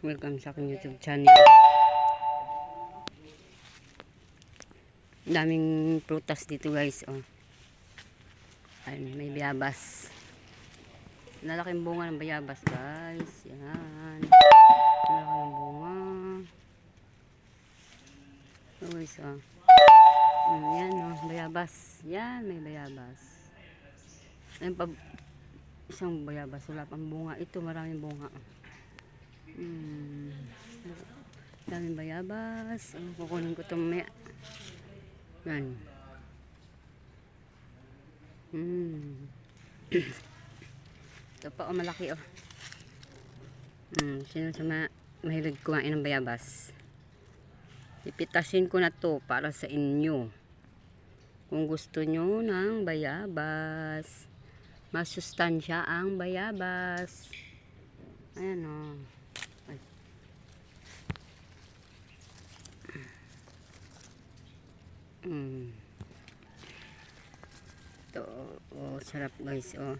Welcome sa aking YouTube channel. Daming prutas dito guys. Oh. Ayun, may bayabas. Lalaking bunga ng bayabas guys. Yan. Lalaking bunga. Oh, guys, oh. Yan, oh. Bayabas. Yan, may bayabas. Ayun pa, isang bayabas. Wala pang bunga. Ito, maraming bunga. Hmm. Daming bayabas. Ano, kukunin ko ito mamaya. Yan. Hmm. ito pa, oh, malaki, oh. Hmm, sino sa ma mahilig kumain ng bayabas? Ipitasin ko na to para sa inyo. Kung gusto nyo ng bayabas. Masustansya ang bayabas. Ayan, oh. Mm. Ito, oh, sarap guys, oh.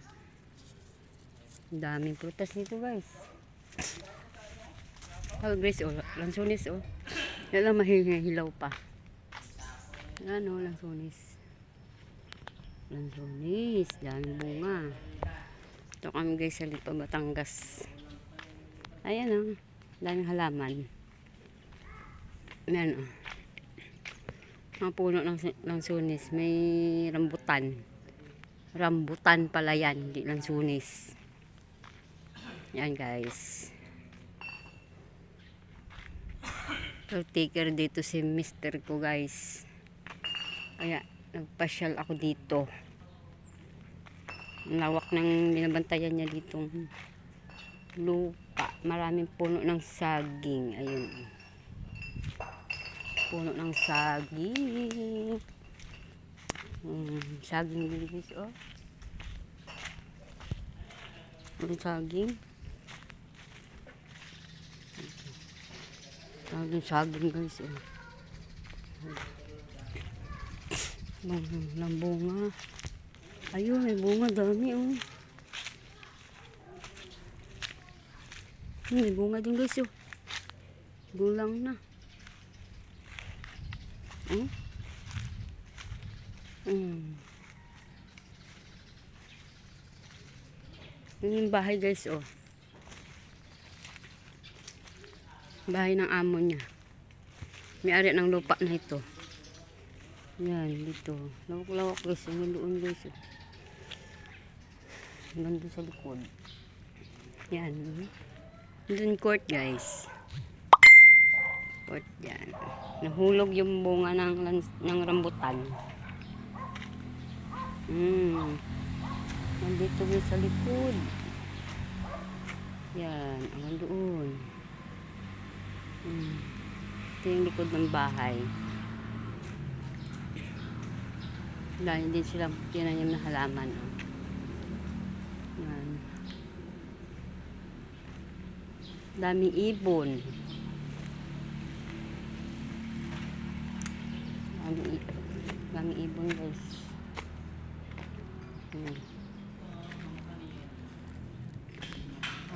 Daming prutas nito guys. Oh, guys, oh, lansones, oh. Yan lang mahihilaw pa. Yan, oh, lansones. Lansones, daming bunga. Ito kami guys sa Lipa, Batangas. Ayan, oh. Daming halaman. Ayan, oh. Mga puno ng, ng sunis. May rambutan. Rambutan pala yan. Hindi lang sunis. Yan guys. Caretaker dito si mister ko guys. Kaya nagpasyal ako dito. Lawak ng binabantayan niya ditong lupa. Maraming puno ng saging. Ayun. Puno ng saging. Hmm, saging guys, oh. Ang saging. Saging, saging guys, oh. Bunga, ng bunga. Ayun, may bunga dami, oh. Hmm, May bunga din guys, oh. Gulang na. Hmm? Hmm. Yun yung bahay guys, oh. Bahay ng amo niya. May-ari ng lupa na ito. Yan, dito. Lawak-lawak guys. Ang doon guys. oh. Doon sa likod. Yan. Doon court guys. Court yan. Nahulog yung bunga ng, ng rambutan. Hmm. Nandito guys sa likod. Yan. Hanggang doon. Hmm. Ito yung likod ng bahay. Dahil din sila tinanim na halaman. Oh. Yan. Daming ibon. Daming, i- daming ibon guys. Yan.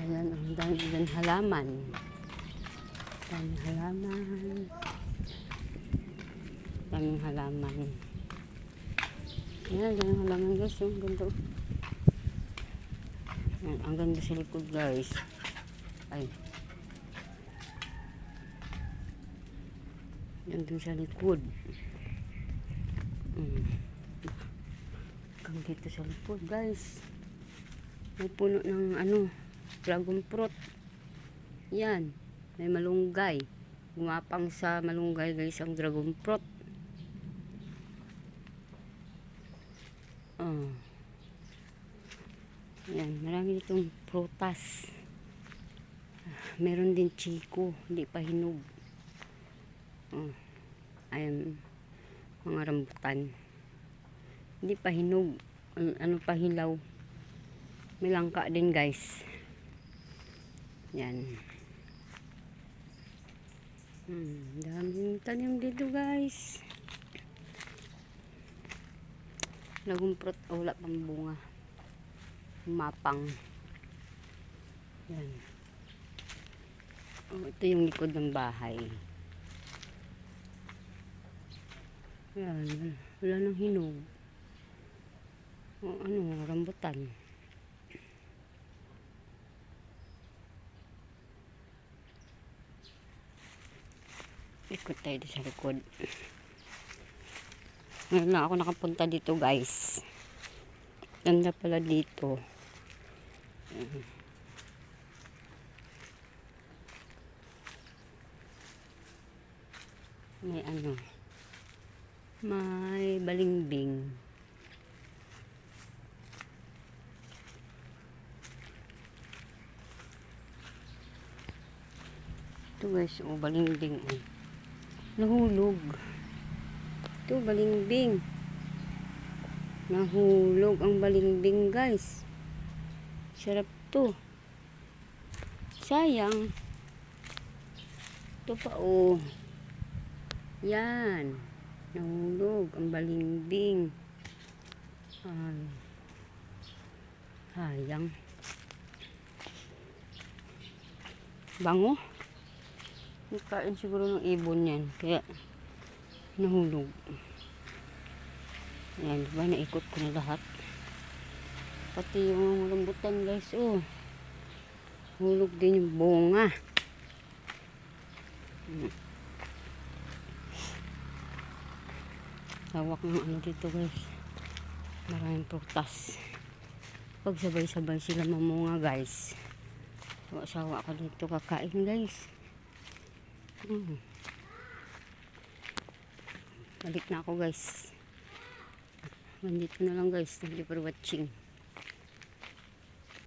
Ayan, ang dami din halaman. Daming halaman. Daming halaman. Ayan, daming halaman guys. Yung ganda. Ayan, ang ganda sa likod guys. Ay. Yan dun sa likod. Mm. Hanggang dito sa likod guys. May puno ng ano, dragon fruit. Yan. May malunggay. Gumapang sa malunggay guys ang dragon fruit. Oh. Yan, marami ditong prutas. Meron din chiko, hindi pa hinog. Oh. Ayan, mga rambutan. Hindi pa hinog. Ano, ano pa hilaw. May langka din guys. Yan. Hmm, daming tanim dito guys. Nagumprot, oh, wala pang bunga. Mapang. Yan. Oh, ito yung likod ng bahay. Ayan, wala nang hinog. O ano, rambutan. Ikot tayo sa likod. Ngayon lang ako nakapunta dito guys. Ganda pala dito. Ayan. May ano. May balimbing. Ito guys, oh, balimbing. Oh. Nahulog. Ito, balimbing. Nahulog ang balimbing guys. Sarap to. Sayang. Ito pa oh. Yan. Nahulog ang balimbing. Ay. Sayang. Bango. Nagkain siguro ng ibon yan. Kaya nahulog. Yan, diba? Naikot ko na lahat. Pati yung rambutan guys, oh. Hulog din yung bunga. Hmm. Hawak ng ano dito guys. Maraming prutas. Pag sabay-sabay sila mamunga guys. Sawa-sawa ka dito kakain guys. Hmm. Balik na ako guys. Nandito na lang guys. Thank you for watching.